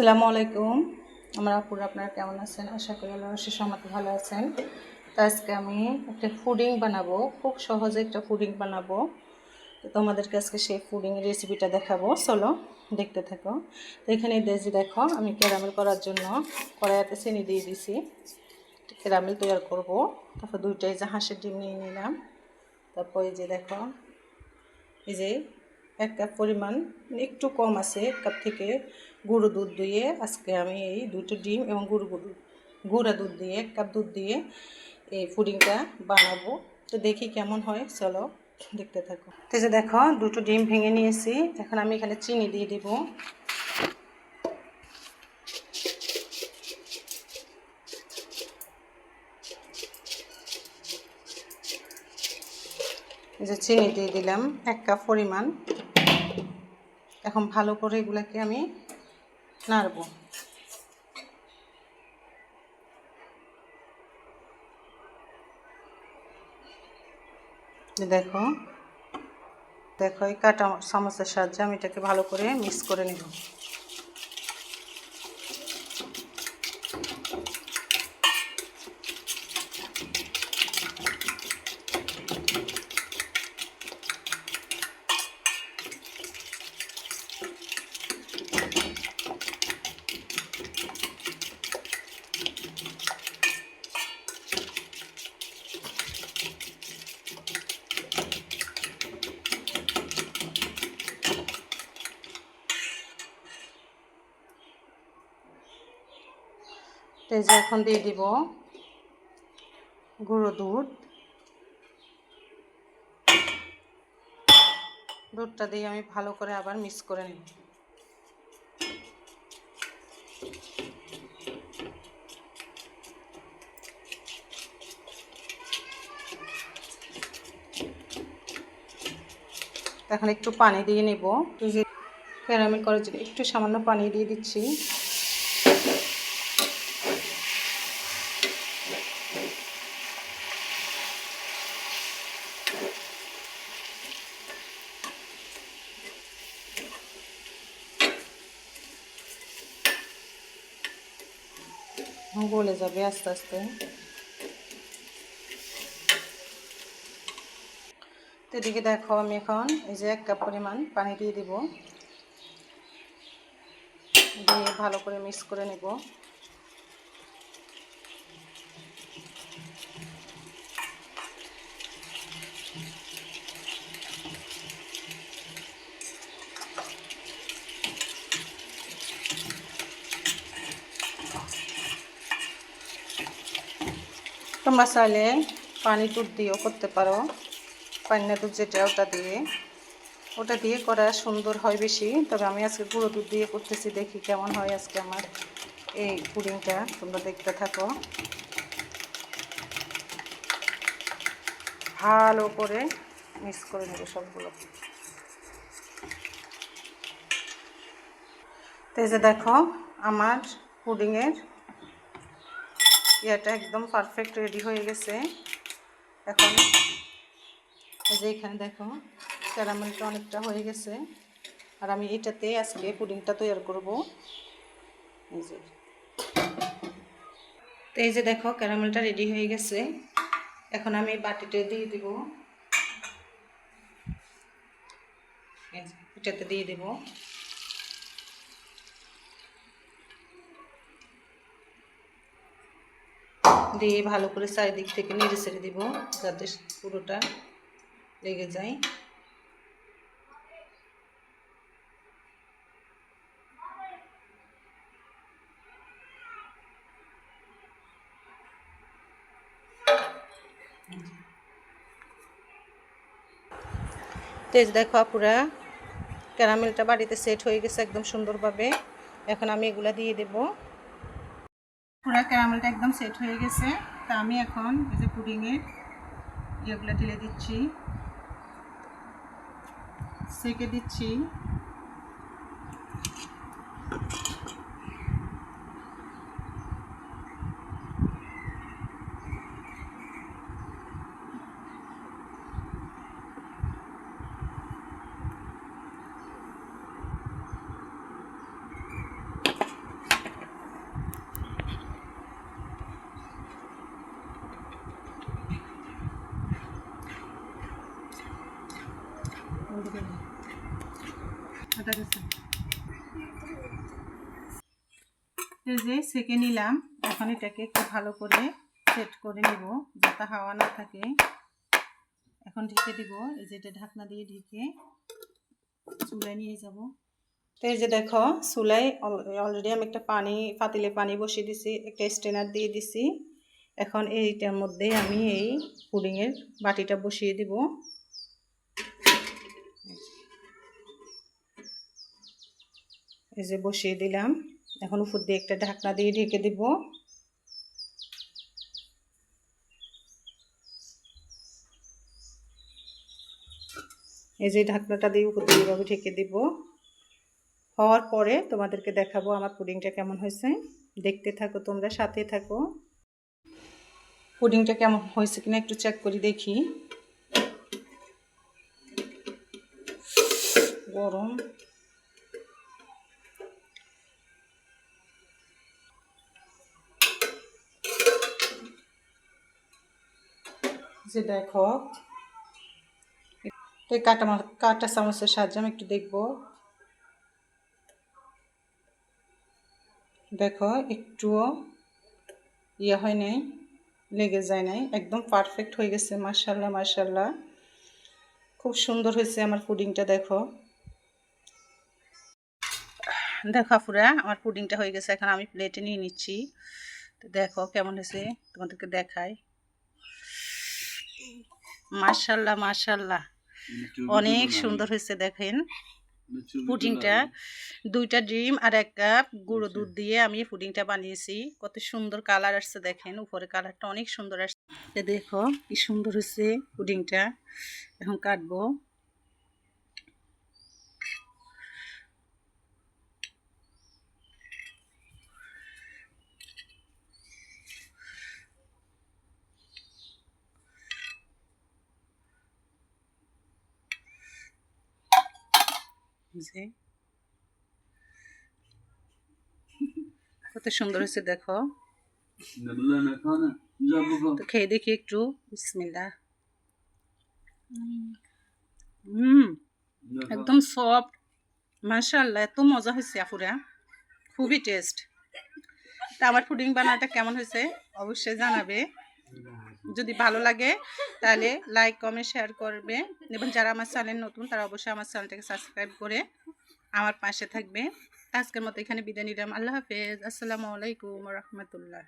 আসসালামু আলাইকুম। আমরা আপুরা আপনারা কেমন আছেন? আশা করি আল্লাহ সমাতে ভালো আছেন। তো আজকে আমি একটা ফুডিং বানাবো। খুব সহজে একটা ফুডিং বানাবো। তো তোমাদেরকে আজকে সেই ফুডিং রেসিপিটা দেখাবো। চলো, দেখতে থাকো। তো এখানে দেজি দেখো, আমি ক্যারামেল করার জন্য কড়াইতে চিনি দিয়ে দিছি। ক্যারামেল তৈরি করব। তারপর দুইটাই যে হাঁসের ডিম নিয়ে নিলাম। তারপর এই যে দেখো, এই যে এক কাপ পরিমাণ, একটু কম আছে, এক কাপ থেকে গুঁড়ো দুধ দিয়ে আজকে আমি এই দুটো ডিম এবং গুঁড়ো গুঁড়ো, গুঁড়া দুধ দিয়ে, এক কাপ দুধ দিয়ে এই পুডিংটা বানাবো। তো দেখি কেমন হয়, চলো দেখতে থাকো। তো যে দেখো, দুটো ডিম ভেঙে নিয়েছি। এখন আমি এখানে চিনি দিয়ে দেব। যে চিনি দিয়ে দিলাম, এক কাপ পরিমাণ। এখন ভালো করে এগুলাকে আমি দেখো। দেখো এই কাটা চামচের সাহায্যে আমি এটাকে ভালো করে মিক্স করে নেব। যে এখন দিয়ে দিব গুঁড়ো দুধ। দুধটা দিয়ে আমি ভালো করে আবার মিক্স করে নিব। এখন একটু পানি দিয়ে নেব। ক্যারামেল করার জন্য একটু সামান্য পানি দিয়ে দিচ্ছি। গলে যাবে আস্তে আস্তে। তো এদিকে দেখো আমি এখন এই যে এক কাপ পরিমাণ পানি দিয়ে দিব। দিয়ে ভালো করে মিক্স করে নেব। তোমরা চাইলে পানি দুধ দিয়েও করতে পারো। পান্না দুধ যেটা, ওটা দিয়ে। ওটা দিয়ে করা সুন্দর হয় বেশি। তবে আমি আজকে গুঁড়ো দুধ দিয়ে করতেছি, দেখি কেমন হয় আজকে আমার এই পুডিংটা। তোমরা দেখতে থাকো। ভালো করে মিক্স করে নেব সবগুলো। তো যে দেখো, আমার পুডিংয়ের ইয়েটা একদম পারফেক্ট রেডি হয়ে গেছে। এখন এই যে এখানে দেখো ক্যারামেলটা অনেকটা হয়ে গেছে। আর আমি এটাতে আজকে পুডিংটা তৈরি করব। এই যে। তো এই যে দেখো ক্যারামেলটা রেডি হয়ে গেছে। এখন আমি বাটিতে দিয়ে দিব। এটাতে দিয়ে দেবো। দিয়ে ভালো করে চারিদিক থেকে নেড়ে ছেড়ে দিব, যাতে পুরোটা লেগে যায়। তেজ দেখো আপুরা, ক্যারামেলটা বাড়িতে সেট হয়ে গেছে একদম সুন্দরভাবে। এখন আমি এগুলা দিয়ে দেবো। পুরা ক্যারামেলটা একদম সেট হয়ে গেছে। তা আমি এখন এই যে পুডিংয়ের ইয়েগুলো ঢেলে দিচ্ছি। সেকে দিচ্ছি। এই যে সেকে নিলাম। এখন এটাকে একটু ভালো করে সেট করে নিব, যাতে হাওয়া না থাকে। এখন ঢেকে দিব। এই যে ঢাকনা দিয়ে ঢেকে চুলায় নিয়ে যাব। তো এই যে দেখো, চুলায় অলরেডি আমি একটা পানি, পাতিলে পানি বসিয়ে দিছি, একটা স্ট্রেনার দিয়ে দিছি। এখন এইটার মধ্যে আমি এই পুডিংয়ের বাটিটা বসিয়ে দিব। এই যে বসিয়ে দিলাম। এখন উপর দিয়ে একটা ঢাকনা দিয়ে ঢেকে দিব। এই যে ঢাকনাটা দিয়ে উপর দিয়ে এভাবে ঢেকে দিব। হওয়ার পরে তোমাদেরকে দেখাবো আমার পুডিংটা কেমন হয়েছে। দেখতে থাকো, তোমরা সাথে থাকো। পুডিংটা কেমন হয়েছে কিনা একটু চেক করে দেখি। গরম। যে দেখো, এই কাটা কাটা চামচের সাহায্যে আমি একটু দেখব। দেখো, একটুও ইয়ে হয় নাই, লেগে যায় নাই, একদম পারফেক্ট হয়ে গেছে মার্শাল্লাহ মার্শাল্লাহ খুব সুন্দর হয়েছে আমার পুডিংটা, দেখো। দেখো পুরা আমার পুডিংটা হয়ে গেছে, এখন আমি প্লেটে নিয়ে নিচ্ছি। তো দেখো কেমন হয়েছে, তোমাদেরকে দেখাই। মার্শাল্লাহ মার্শাল্লাহ অনেক সুন্দর হয়েছে দেখেন। পুডিংটা। দুইটা ডিম আর এক কাপ গুঁড়ো দুধ দিয়ে আমি পুডিংটা বানিয়েছি। কত সুন্দর কালার আসছে দেখেন। উপরে কালারটা অনেক সুন্দর আসছে। দেখো কি সুন্দর হয়েছে পুডিংটা। এখন কাটবো। যে কত সুন্দর হয়েছে, দেখো। তো খেয়ে দেখি একটু বিসমিল্লা হুম একদম সফট। মাশাল্লাহ এত মজা হয়েছে, আপুরা। খুবই টেস্ট। তা আমার পুডিং বানাটা কেমন হয়েছে? অবশ্যই জানাবে। যদি ভালো লাগে, তাহলে লাইক কমেন্ট শেয়ার করবে। এবং যারা আমার চ্যানেল নতুন, তারা অবশ্যই আমার চ্যানেলটাকে সাবস্ক্রাইব করে আমার পাশে থাকবে। আজকের মতো এখানে বিদায় নিলাম। আল্লাহ হাফেজ। আসসালামু আলাইকুম রহমতুল্লাহ।